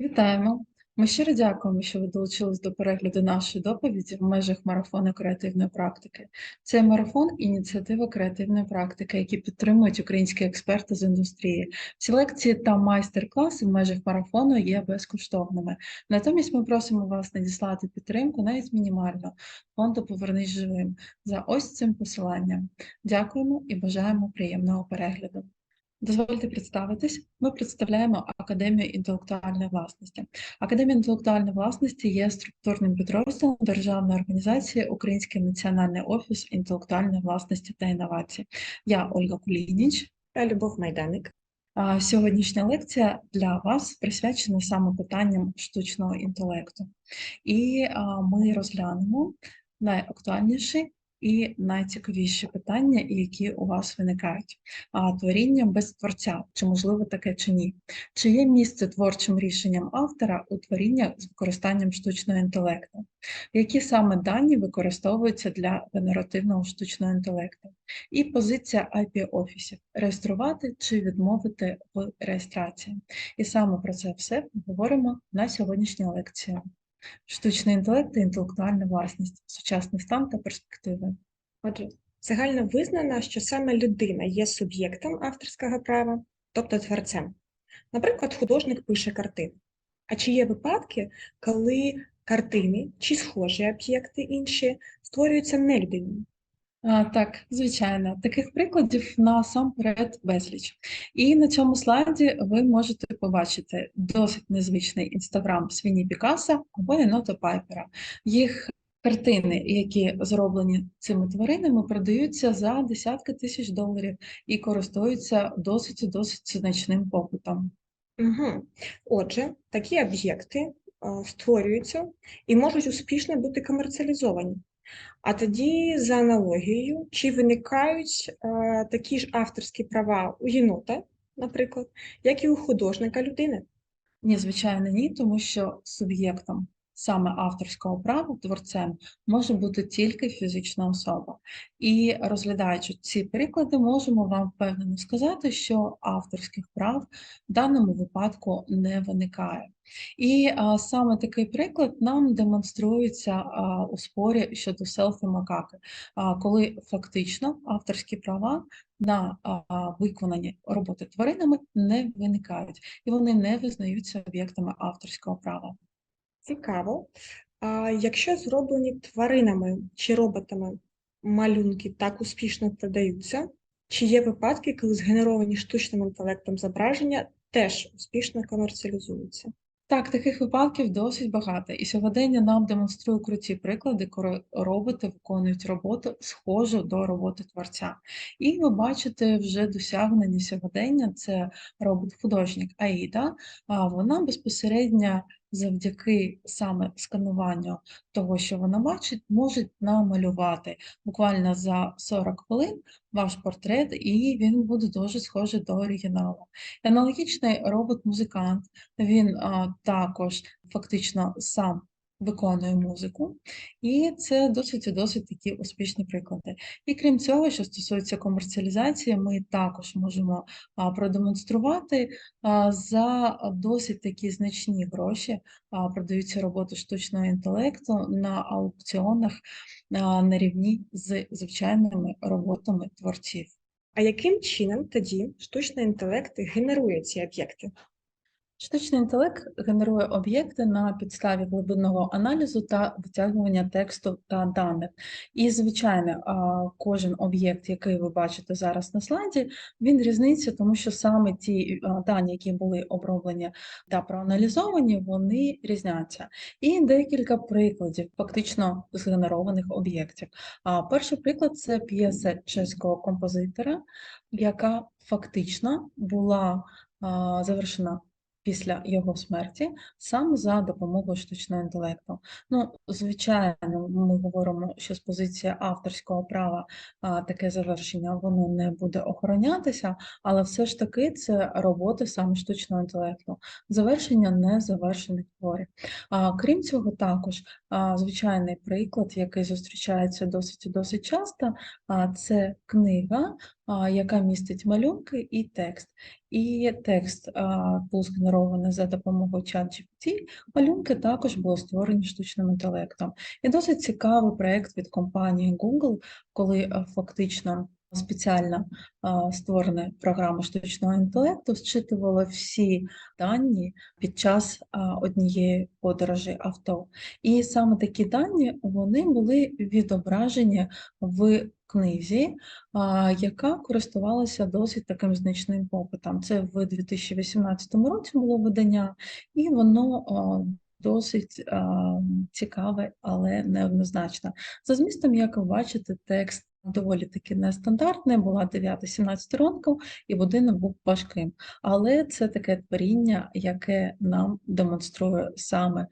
Вітаємо! Ми щиро дякуємо, що ви долучились до перегляду нашої доповіді в межах марафону креативної практики. Цей марафон ініціатива креативної практики, які підтримують українські експерти з індустрії. Всі лекції та майстер-класи в межах марафону є безкоштовними. Натомість ми просимо вас надіслати підтримку навіть мінімально фонду Повернись живим за ось цим посиланням. Дякуємо і бажаємо приємного перегляду. Дозвольте представитись. Ми представляємо Академію інтелектуальної власності. Академія інтелектуальної власності є структурним підрозділом державної організації Український національний офіс інтелектуальної власності та інновацій. Я Ольга Кулініч. та Любов Майданик. Сьогоднішня лекція для вас присвячена саме питанням штучного інтелекту. І ми розглянемо найактуальніші і найцікавіші питання, які у вас виникають. А творіння без творця, чи можливо таке чи ні? Чи є місце творчим рішенням автора у творіннях з використанням штучного інтелекту? Які саме дані використовуються для генеративного штучного інтелекту? І позиція IP-офісів реєструвати чи відмовити в реєстрації. І саме про це все говоримо на сьогоднішній лекції. Штучний інтелект та інтелектуальна власність, сучасний стан та перспективи. Отже, загально визнано, що саме людина є суб'єктом авторського права, тобто творцем. Наприклад, художник пише картину. А чи є випадки, коли картини чи схожі об'єкти інші створюються не людиною? А, Так, звичайно, таких прикладів насамперед безліч. І на цьому слайді ви можете побачити досить незвичний інстаграм Свіні Пікаса або Енота Пайпера. Їх картини, які зроблені цими тваринами, продаються за десятки тисяч доларів і користуються досить досить значним попитом. Угу. Отже, такі об'єкти створюються і можуть успішно бути комерціалізовані. А тоді, за аналогією, чи виникають е, такі ж авторські права у єнота, наприклад, як і у художника людини? Ні, звичайно, ні, тому що суб'єктом саме авторського права, творцем, може бути тільки фізична особа. І розглядаючи ці приклади, можемо вам впевнено сказати, що авторських прав в даному випадку не виникає. І а, саме такий приклад нам демонструється а, у спорі щодо селфі макаки, а, коли фактично авторські права на а, виконані роботи тваринами не виникають, і вони не визнаються об'єктами авторського права. Цікаво. А якщо зроблені тваринами чи роботами малюнки так успішно продаються, чи є випадки, коли згенеровані штучним інтелектом зображення теж успішно комерціалізуються? Так, таких випадків досить багато, і сьогодення нам демонструє круті приклади, коли роботи виконують роботу схожу до роботи творця. І ви бачите вже досягнення сьогодення, це робот-художник Аїда, вона безпосередньо завдяки саме скануванню того, що вона бачить, може намалювати буквально за 40 хвилин ваш портрет, і він буде дуже схожий до оригіналу. Аналогічний робот-музикант, він а, також фактично сам виконує музику, і це досить і досить такі успішні приклади. І крім цього, що стосується комерціалізації, ми також можемо продемонструвати за досить такі значні гроші продаються роботи штучного інтелекту на аукціонах на рівні з звичайними роботами творців. А яким чином тоді штучний інтелект генерує ці об'єкти? Штучний інтелект генерує об'єкти на підставі глибинного аналізу та витягування тексту та даних. І, звичайно, кожен об'єкт, який ви бачите зараз на слайді, він різниця, тому що саме ті дані, які були оброблені та проаналізовані, вони різняться. І декілька прикладів фактично згенерованих об'єктів. Перший приклад це п'єса чеського композитора, яка фактично була завершена після його смерті саме за допомогою штучного інтелекту. Ну, звичайно, ми говоримо, що з позиції авторського права таке завершення воно не буде охоронятися, але все ж таки це роботи саме штучного інтелекту, завершення незавершених творів. Крім цього, також звичайний приклад, який зустрічається досить і досить часто, це книга, яка містить малюнки і текст. І текст був згенерований за допомогою ChatGPT, малюнки також були створені штучним інтелектом. І досить цікавий проєкт від компанії Google, коли фактично спеціально створена програма штучного інтелекту зчитувала всі дані під час однієї подорожі авто. І саме такі дані вони були відображені в книзі, яка користувалася досить таким значним попитом. Це в 2018 році було видання, і воно досить цікаве, але неоднозначне. За змістом, як ви бачите, текст доволі таки нестандартне, була 9-17 сторінка, і будинок був важким. Але це таке творіння, яке нам демонструє саме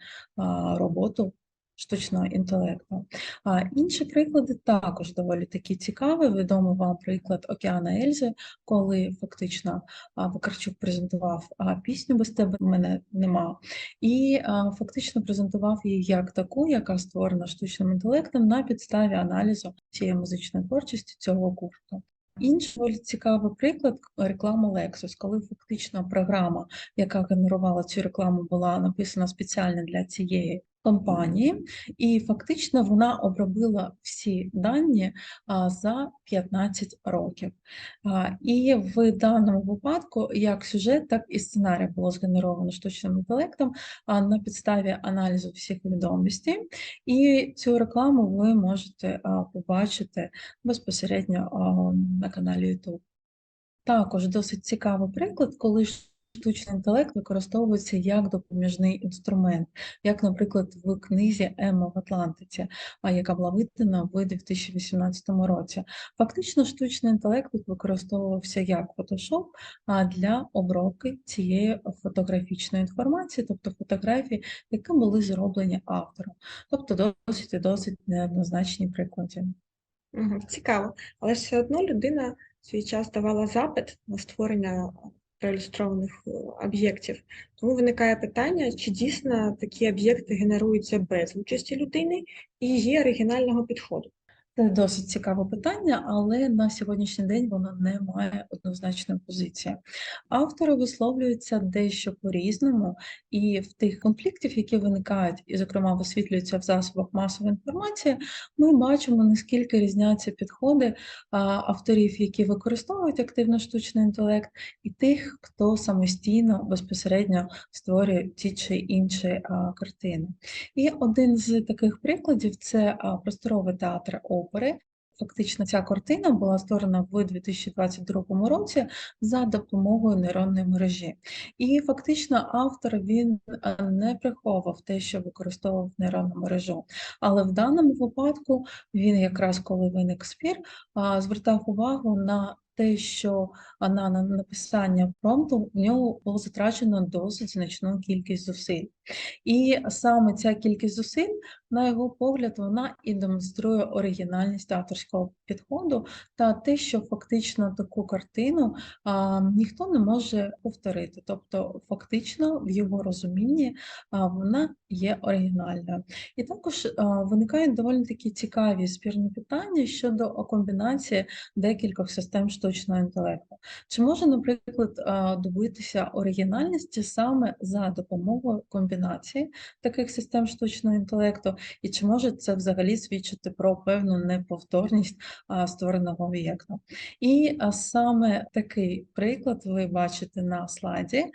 роботу штучного інтелекту. А інші приклади також доволі такі цікаві. Відомий вам приклад Океана Ельзи, коли фактично Вакарчук презентував пісню без тебе мене нема, і фактично презентував її як таку, яка створена штучним інтелектом на підставі аналізу цієї музичної творчості цього гурту. Інший цікавий приклад реклама Lexus, коли фактично програма, яка генерувала цю рекламу, була написана спеціально для цієї компанії, і фактично вона обробила всі дані за 15 років. І в даному випадку як сюжет, так і сценарій було згенеровано штучним інтелектом на підставі аналізу всіх відомостей. І цю рекламу ви можете побачити безпосередньо на каналі YouTube. Також досить цікавий приклад, коли штучний інтелект використовується як допоміжний інструмент, як, наприклад, в книзі Емма в Атлантиці, яка була видана в 2018 році. Фактично, штучний інтелект використовувався як Photoshop для обробки цієї фотографічної інформації, тобто фотографії, які були зроблені автором. Тобто досить і досить неоднозначні приклади. Цікаво. Але все одно людина свій час давала запит на створення проілюстрованих е, об'єктів. Тому виникає питання, чи дійсно такі об'єкти генеруються без участі людини і є оригінального підходу. Це досить цікаве питання, але на сьогоднішній день воно не має однозначної позиції. Автори висловлюються дещо по-різному, і в тих конфліктів, які виникають, і, зокрема, висвітлюються в засобах масової інформації, ми бачимо, наскільки різняться підходи авторів, які використовують активно штучний інтелект, і тих, хто самостійно безпосередньо створює ті чи інші картини. І один з таких прикладів це просторовий театр опери. Фактично, ця картина була створена в 2022 році за допомогою нейронної мережі. І фактично автор він е, не приховував те, що використовував нейронну мережу. Але в даному випадку він, якраз коли виник спір, звертав увагу на те, що на написання промпту в нього було затрачено досить значну кількість зусиль. І саме ця кількість зусиль, на його погляд, вона і демонструє оригінальність авторського підходу та те, що фактично таку картину а, ніхто не може повторити. Тобто, фактично, в його розумінні а, вона є оригінальною. І також а, виникають доволі такі цікаві спірні питання щодо комбінації декількох систем штучного інтелекту. Чи може, наприклад, добитися оригінальності саме за допомогою комбінації таких систем штучного інтелекту, і чи може це взагалі свідчити про певну неповторність створеного об'єкту? І саме такий приклад ви бачите на слайді.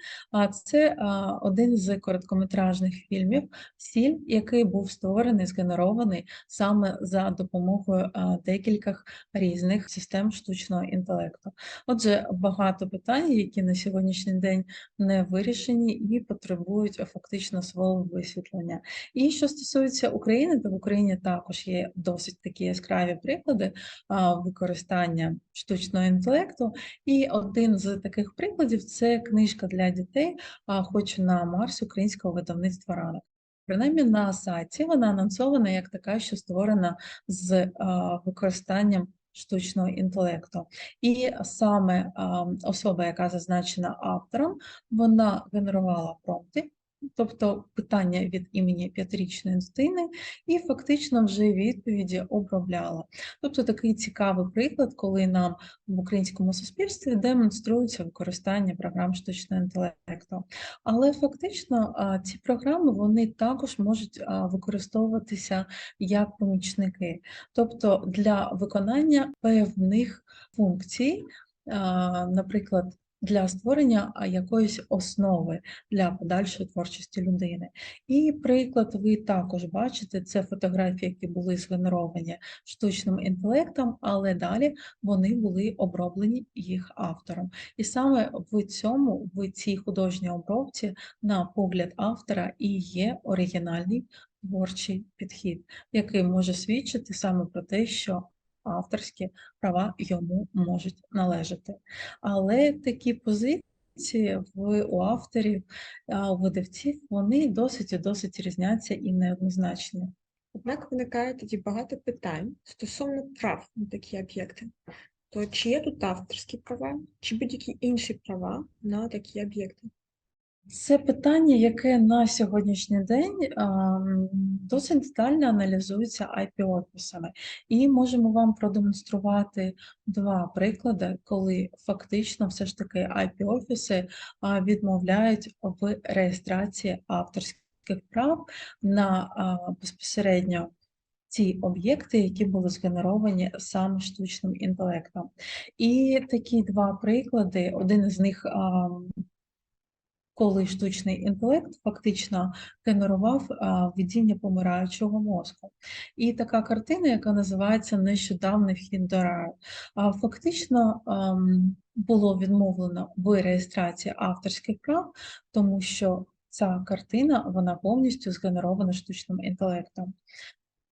Це один з короткометражних фільмів Сіль, який був створений, згенерований саме за допомогою декількох різних систем штучного інтелекту інтелекту. Отже, багато питань, які на сьогоднішній день не вирішені і потребують фактично свого висвітлення. І що стосується України, то в Україні також є досить такі яскраві приклади використання штучного інтелекту. І один з таких прикладів це книжка для дітей а, Хочу на Марс українського видавництва ранок. Принаймні на сайті вона анонсована як така, що створена з використанням штучного інтелекту. І саме особа, яка зазначена автором, вона генерувала промпти, тобто питання від імені п'ятирічної дитини, і фактично вже відповіді обробляла. Тобто такий цікавий приклад, коли нам в українському суспільстві демонструється використання програм штучного інтелекту. Але фактично ці програми вони також можуть використовуватися як помічники, тобто для виконання певних функцій, наприклад, для створення якоїсь основи для подальшої творчості людини. І приклад ви також бачите, це фотографії, які були згенеровані штучним інтелектом, але далі вони були оброблені їх автором. І саме в цьому, в цій художній обробці, на погляд автора, і є оригінальний творчий підхід, який може свідчити саме про те, що авторські права йому можуть належати. Але такі позиції в у авторів, видавців, вони досить і досить різняться і неоднозначні. Однак виникає тоді багато питань стосовно прав на такі об'єкти. То чи є тут авторські права, чи будь-які інші права на такі об'єкти? Це питання, яке на сьогоднішній день досить детально аналізується IP-офісами. І можемо вам продемонструвати два приклади, коли фактично все ж таки IP-офіси відмовляють в реєстрації авторських прав на безпосередньо ті об'єкти, які були згенеровані саме штучним інтелектом. І такі два приклади, один із них коли штучний інтелект фактично генерував видіння помираючого мозку. І така картина, яка називається Нещодавний вхід до раю. Фактично було відмовлено в реєстрації авторських прав, тому що ця картина вона повністю згенерована штучним інтелектом.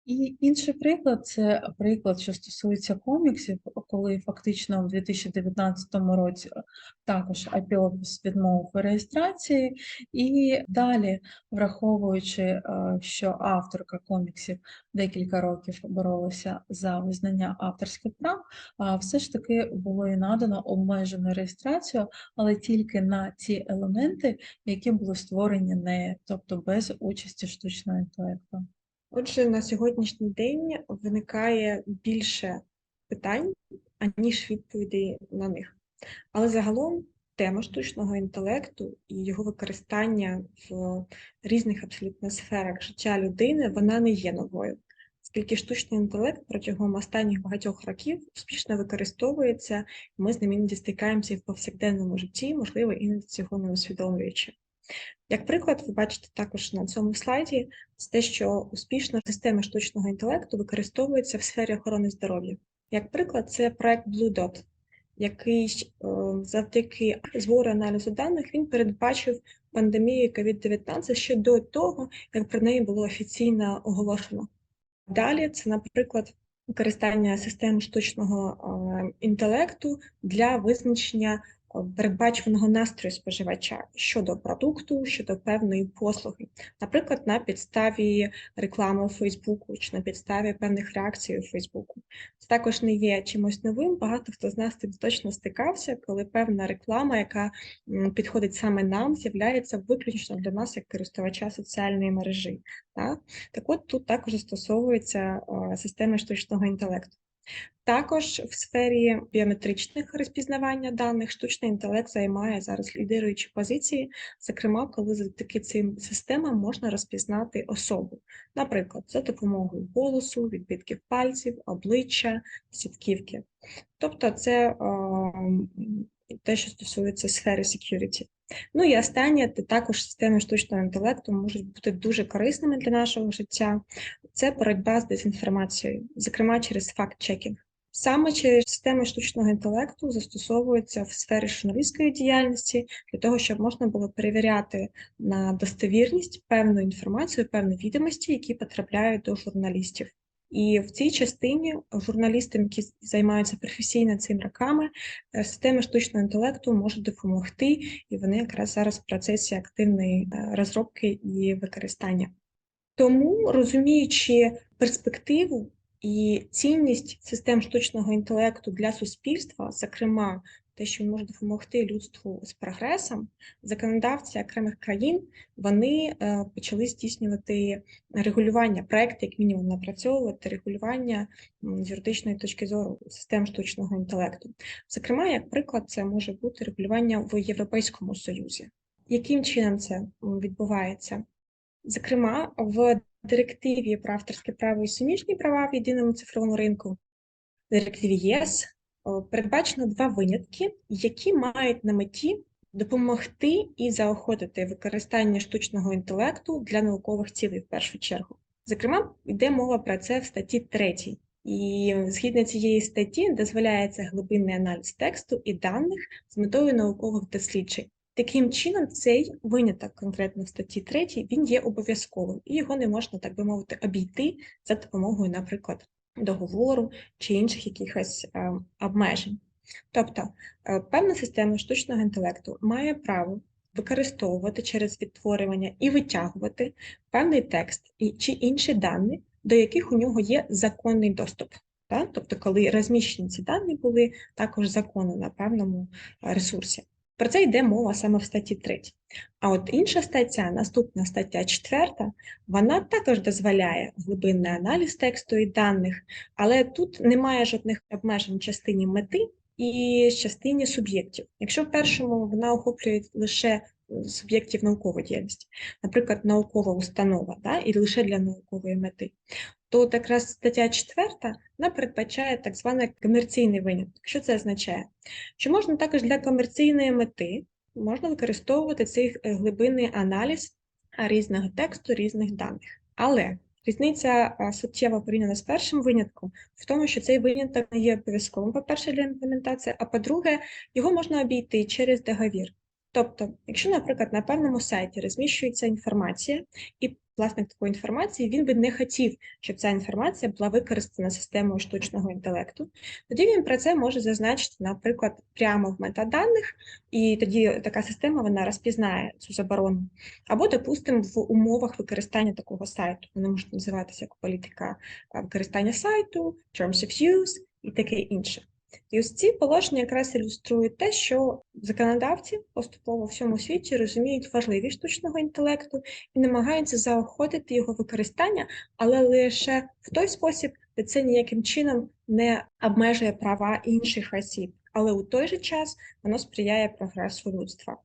І інший приклад це приклад, що стосується коміксів, коли фактично в 2019 році е, також IP-офіс відмовив у реєстрації, і далі, враховуючи, е, що авторка коміксів декілька років боролася за визнання авторських прав, а все ж таки було і надано обмежену реєстрацію, але тільки на ті елементи, які були створені нею, тобто без участі штучного інтелекту. Отже, на сьогоднішній день виникає більше питань, аніж відповідей на них. Але загалом тема штучного інтелекту і його використання в різних абсолютно сферах життя людини вона не є новою. Оскільки штучний інтелект протягом останніх багатьох років успішно використовується, ми з ним іноді стикаємося і в повсякденному житті, можливо, іноді цього не усвідомлюючи. Як приклад, ви бачите також на цьому слайді те, що успішно системи штучного інтелекту використовуються в сфері охорони здоров'я. Як приклад, це проект Blue Dot, який е, завдяки збору аналізу даних він передбачив пандемію COVID-19 ще до того, як про неї було офіційно оголошено. Далі це, наприклад, використання систем штучного е, інтелекту для визначення передбачуваного настрою споживача щодо продукту, щодо певної послуги, наприклад, на підставі реклами у Фейсбуку чи на підставі певних реакцій у Фейсбуку. Це також не є чимось новим. Багато хто з нас тим точно стикався, коли певна реклама, яка підходить саме нам, з'являється виключно для нас як користувача соціальної мережі. Так, так от тут також застосовується системи штучного інтелекту. Також в сфері біометричних розпізнавання даних штучний інтелект займає зараз лідируючі позиції, зокрема, коли завдяки цим системам можна розпізнати особу, наприклад, за допомогою голосу, відбитків пальців, обличчя, сітківки. Тобто, це те, що стосується сфери security. Ну і останнє, також системи штучного інтелекту можуть бути дуже корисними для нашого життя. Це боротьба з дезінформацією, зокрема через факт-чекінг. Саме через системи штучного інтелекту застосовуються в сфері журналістської діяльності для того, щоб можна було перевіряти на достовірність певну інформацію, певні відомості, які потрапляють до журналістів. І в цій частині журналістам, які займаються професійно цим роками, е, системи штучного інтелекту можуть допомогти, і вони якраз зараз в процесі активної е, розробки і використання. Тому, розуміючи перспективу і цінність систем штучного інтелекту для суспільства, зокрема те, що може допомогти людству з прогресом, законодавці окремих країн вони е, почали здійснювати регулювання, проекти, як мінімум, напрацьовувати регулювання з юридичної точки зору систем штучного інтелекту. Зокрема, як приклад, це може бути регулювання в Європейському Союзі. Яким чином це відбувається? Зокрема, в директиві про авторське право і суміжні права в єдиному цифровому ринку, директиві ЄС, передбачено два винятки, які мають на меті допомогти і заохотити використання штучного інтелекту для наукових цілей в першу чергу. Зокрема, йде мова про це в статті 3. І згідно цієї статті дозволяється глибинний аналіз тексту і даних з метою наукових досліджень. Таким чином, цей виняток конкретно в статті 3, він є обов'язковим, і його не можна, так би мовити, обійти за допомогою, наприклад, договору чи інших якихось е, обмежень. Тобто, е, певна система штучного інтелекту має право використовувати через відтворювання і витягувати певний текст чи інші дані, до яких у нього є законний доступ. Тобто, коли розміщені ці дані були також законно на певному е, ресурсі. Про це йде мова саме в статті 3. А от інша стаття, наступна стаття 4, вона також дозволяє глибинний аналіз тексту і даних, але тут немає жодних обмежень частині мети і частині суб'єктів. Якщо в першому вона охоплює лише суб'єктів наукової діяльності, наприклад, наукова установа, да, і лише для наукової мети, то якраз стаття 4 вона передбачає так званий комерційний виняток. Що це означає? Що можна також для комерційної мети можна використовувати цей е, глибинний аналіз різного тексту, різних даних. Але різниця а, суттєва порівняно з першим винятком в тому, що цей виняток не є обов'язковим, по-перше, для імплементації, а по-друге, його можна обійти через договір. Тобто, якщо, наприклад, на певному сайті розміщується інформація, і власник такої інформації він би не хотів, щоб ця інформація була використана системою штучного інтелекту, тоді він про це може зазначити, наприклад, прямо в метаданих, і тоді така система вона розпізнає цю заборону. Або, допустимо, в умовах використання такого сайту. Вони можуть називатися як політика використання сайту, terms of use і таке інше. І ось ці положення якраз ілюструють те, що законодавці поступово в всьому світі розуміють важливість штучного інтелекту і намагаються заохотити його використання, але лише в той спосіб, де це ніяким чином не обмежує права інших осіб, але у той же час воно сприяє прогресу людства.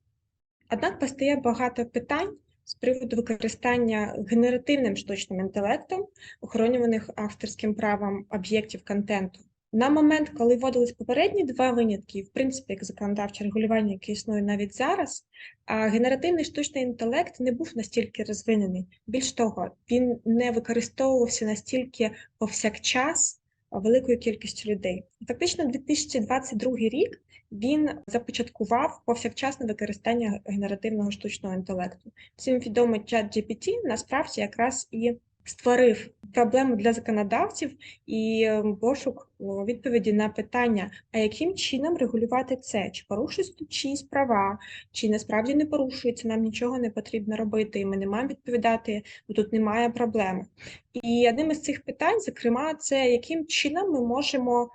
Однак постає багато питань з приводу використання генеративним штучним інтелектом, охоронюваних авторським правом об'єктів контенту. На момент, коли вводились попередні два винятки, в принципі, як законодавче регулювання, яке існує навіть зараз, генеративний штучний інтелект не був настільки розвинений. Більш того, він не використовувався настільки повсякчас великою кількістю людей. Фактично, 2022 рік він започаткував повсякчасне використання генеративного штучного інтелекту. Всім відомий чат GPT насправді якраз і створив проблему для законодавців і е, пошук відповіді на питання, а яким чином регулювати це? Чи порушуються тут чиїсь права, чи насправді не порушується, нам нічого не потрібно робити, і ми не маємо відповідати, бо тут немає проблеми. І одним із цих питань, зокрема, це яким чином ми можемо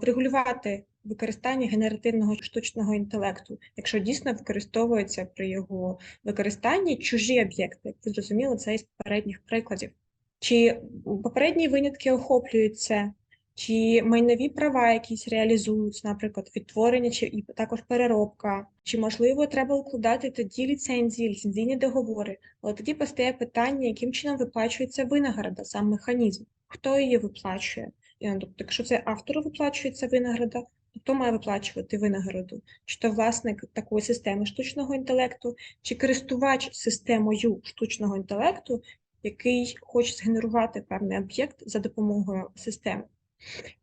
врегулювати використання генеративного штучного інтелекту, якщо дійсно використовується при його використанні чужі об'єкти, як ви зрозуміли, це із попередніх прикладів. Чи попередні винятки охоплюються, чи майнові права якісь реалізуються, наприклад, відтворення чи і також переробка, чи можливо треба укладати тоді ліцензії, ліцензійні договори. Але тоді постає питання, яким чином виплачується винагорода, сам механізм, хто її виплачує? Ну, Тобто, якщо це автору виплачується винагорода, то хто має виплачувати винагороду? Чи то власник такої системи штучного інтелекту, чи користувач системою штучного інтелекту, який хоче згенерувати певний об'єкт за допомогою системи.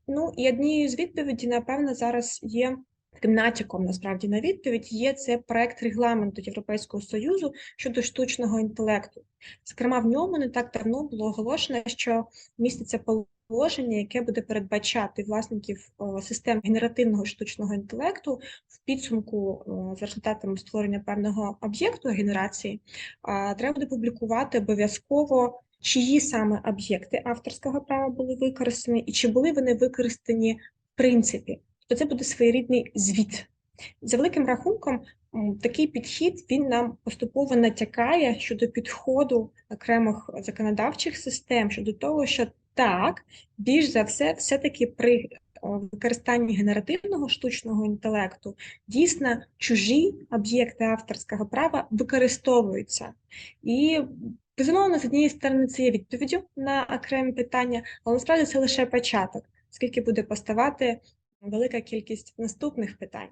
Ну і однією з відповідей, напевно, зараз є таким натяком насправді на відповідь є це проект регламенту Європейського союзу щодо штучного інтелекту. Зокрема, в ньому не так давно було оголошено, що міститься положення, яке буде передбачати власників систем генеративного штучного інтелекту в підсумку о, за результатами створення певного об'єкту генерації. Треба буде публікувати обов'язково. Чиї саме об'єкти авторського права були використані, і чи були вони використані в принципі? то це буде своєрідний звіт. За великим рахунком, такий підхід він нам поступово натякає щодо підходу окремих законодавчих систем щодо того, що так, більш за все, все-таки при використанні генеративного штучного інтелекту дійсно чужі об'єкти авторського права використовуються. І безумовно, з однієї сторони, це є відповіддю на окремі питання, але насправді це лише початок, оскільки буде поставати велика кількість наступних питань.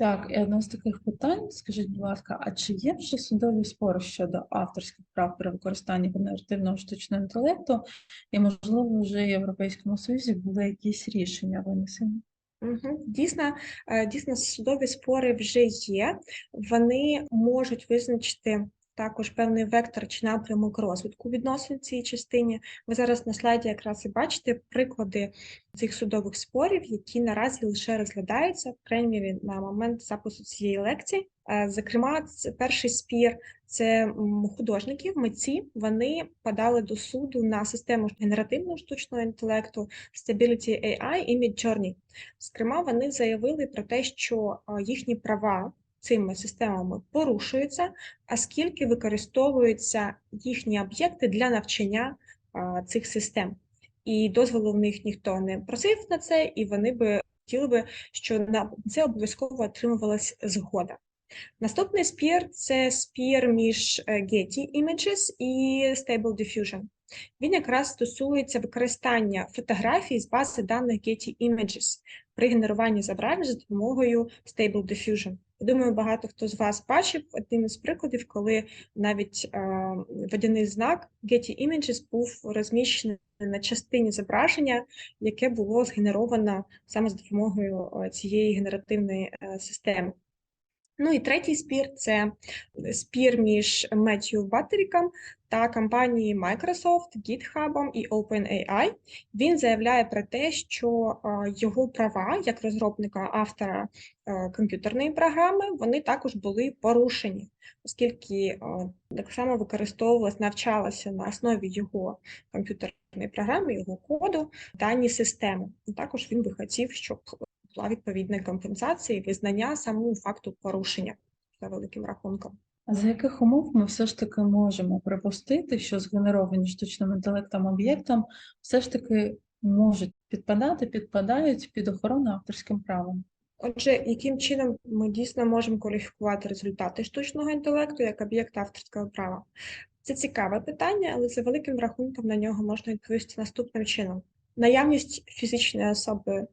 Так, і одне з таких питань, скажіть, будь ласка, а чи є вже судові спори щодо авторських прав при використанні генеративного штучного інтелекту, і, можливо, вже в Європейському Союзі були якісь рішення винесені? Дійсно, е, дійсно, судові спори вже є. Вони можуть визначити також певний вектор чи напрямок розвитку відносин в цій частині. Ви зараз на слайді якраз і бачите приклади цих судових спорів, які наразі лише розглядаються, крайній на момент запису цієї лекції. Е, Зокрема, перший спір це художників, митці. Вони подали до суду на систему генеративного штучного інтелекту Stability AI і Midjourney. Зокрема, вони заявили про те, що е, їхні права цими системами порушуються, оскільки використовуються їхні об'єкти для навчання цих систем. І дозволу в них ніхто не просив на це, і вони би хотіли би, що на це обов'язково отримувалась згода. Наступний спір це спір між е, Getty Images і Stable Diffusion. Він якраз стосується використання фотографій з бази даних Getty Images при генеруванні зображень за допомогою Stable Diffusion. Думаю, багато хто з вас бачив один із прикладів, коли навіть е, водяний знак Getty Images був розміщений на частині зображення, яке було згенеровано саме за допомогою е, цієї генеративної е, системи. Ну і третій спір це спір між Меттью Баттеріком та компанії Microsoft, GitHub і OpenAI. Він заявляє про те, що е, його права як розробника автора е, комп'ютерної програми вони також були порушені, оскільки е, так само використовувалась, навчалася на основі його комп'ютерної програми, його коду, дані системи. Також він би хотів, щоб була відповідна компенсація і визнання самого факту порушення за великим рахунком. А за яких умов ми все ж таки можемо припустити, що згенеровані штучним інтелектом об'єктом все ж таки можуть підпадати, підпадають під охорону авторським правом? Отже, яким чином ми дійсно можемо кваліфікувати результати штучного інтелекту як об'єкт авторського права? Це цікаве питання, але за великим рахунком на нього можна відповісти наступним чином: наявність фізичної особи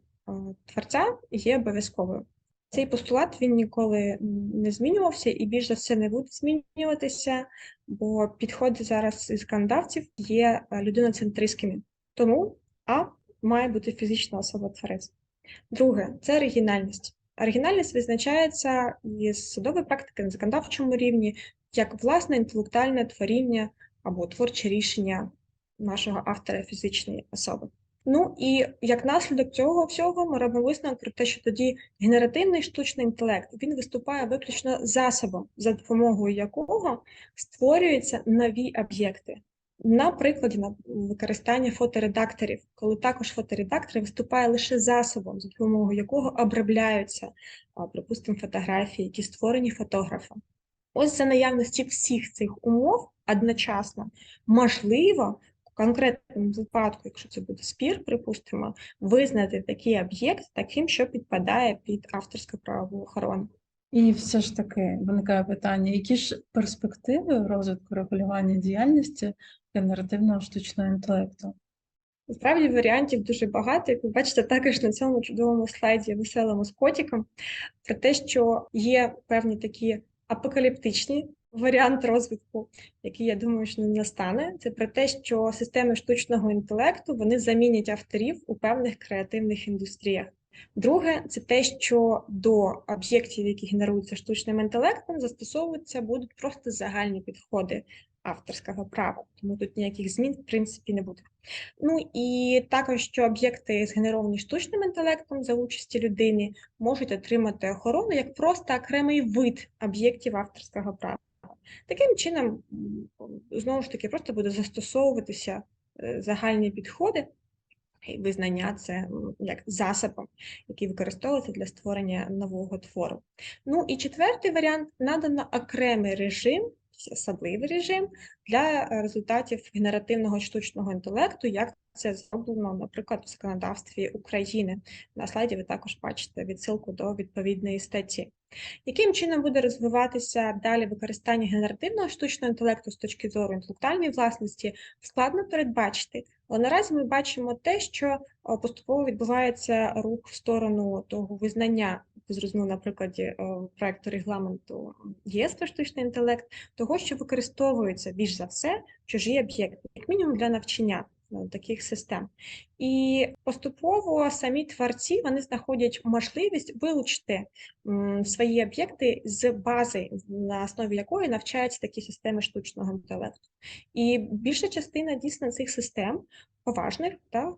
творця є обов'язковою. Цей постулат він ніколи не змінювався і більш за все не буде змінюватися, бо підходи зараз із законодавців є е, людиноцентристськими. Тому А має бути фізична особа творець. Друге це оригінальність. Оригінальність визначається із судової практики на законодавчому рівні як власне інтелектуальне творіння або творче рішення нашого автора фізичної особи. Ну і як наслідок цього всього ми робимо висновок про те, що тоді генеративний штучний інтелект він виступає виключно засобом, за допомогою якого створюються нові об'єкти. На прикладі на використання фоторедакторів, коли також фоторедактор виступає лише засобом, за допомогою якого обробляються, припустимо, фотографії, які створені фотографом. Ось за наявності всіх цих умов одночасно можливо конкретному випадку, якщо це буде спір, припустимо, визнати такий об'єкт таким, що підпадає під авторську правову охорону. І все ж таки виникає питання, які ж перспективи розвитку регулювання діяльності генеративного штучного інтелекту? Насправді варіантів дуже багато, як ви бачите, також на цьому чудовому слайді веселому з котиком, про те, що є певні такі апокаліптичні варіант розвитку, який я думаю, що не настане, це про те, що системи штучного інтелекту вони замінять авторів у певних креативних індустріях. Друге, це те, що до об'єктів, які генеруються штучним інтелектом, застосовуються будуть просто загальні підходи авторського права, тому тут ніяких змін в принципі не буде. Ну і також, що об'єкти, згенеровані штучним інтелектом за участі людини, можуть отримати охорону як просто окремий вид об'єктів авторського права. Таким чином, знову ж таки, просто буде застосовуватися е, загальні підходи і визнання це як засобом, який використовується для створення нового твору. Ну і четвертий варіант надано окремий режим, особливий режим для е, результатів генеративного штучного інтелекту, як це зроблено, наприклад, у законодавстві України. На слайді ви також бачите відсилку до відповідної статті. Яким чином буде розвиватися далі використання генеративного штучного інтелекту з точки зору інтелектуальної власності, складно передбачити. Але наразі ми бачимо те, що е, поступово відбувається рух в сторону того визнання, ви на прикладі е, проекту регламенту ЄС про штучний інтелект, того, що використовуються більш за все чужі об'єкти, як мінімум для навчання таких систем. І поступово самі творці вони знаходять можливість вилучити свої об'єкти з бази, на основі якої навчаються такі системи штучного інтелекту. І більша частина дійсно цих систем, поважних та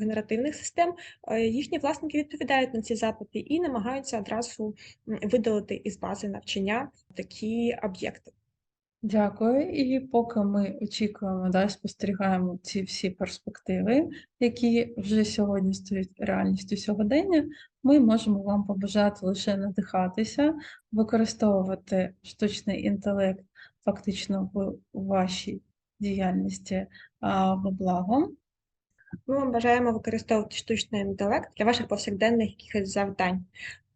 генеративних систем, е, їхні власники відповідають на ці запити і намагаються одразу видалити із бази навчання такі об'єкти. Дякую. І поки ми очікуємо, да, спостерігаємо ці всі перспективи, які вже сьогодні стають реальністю сьогодення, ми можемо вам побажати лише надихатися, використовувати штучний інтелект фактично в вашій діяльності во благо. Ми вам бажаємо використовувати штучний інтелект для ваших повсякденних якихось завдань,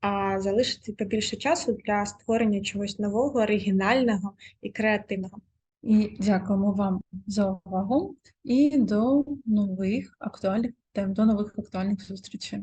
а залишити побільше часу для створення чогось нового, оригінального і креативного. І дякуємо вам за увагу і до нових актуальних тем, до нових актуальних зустрічей.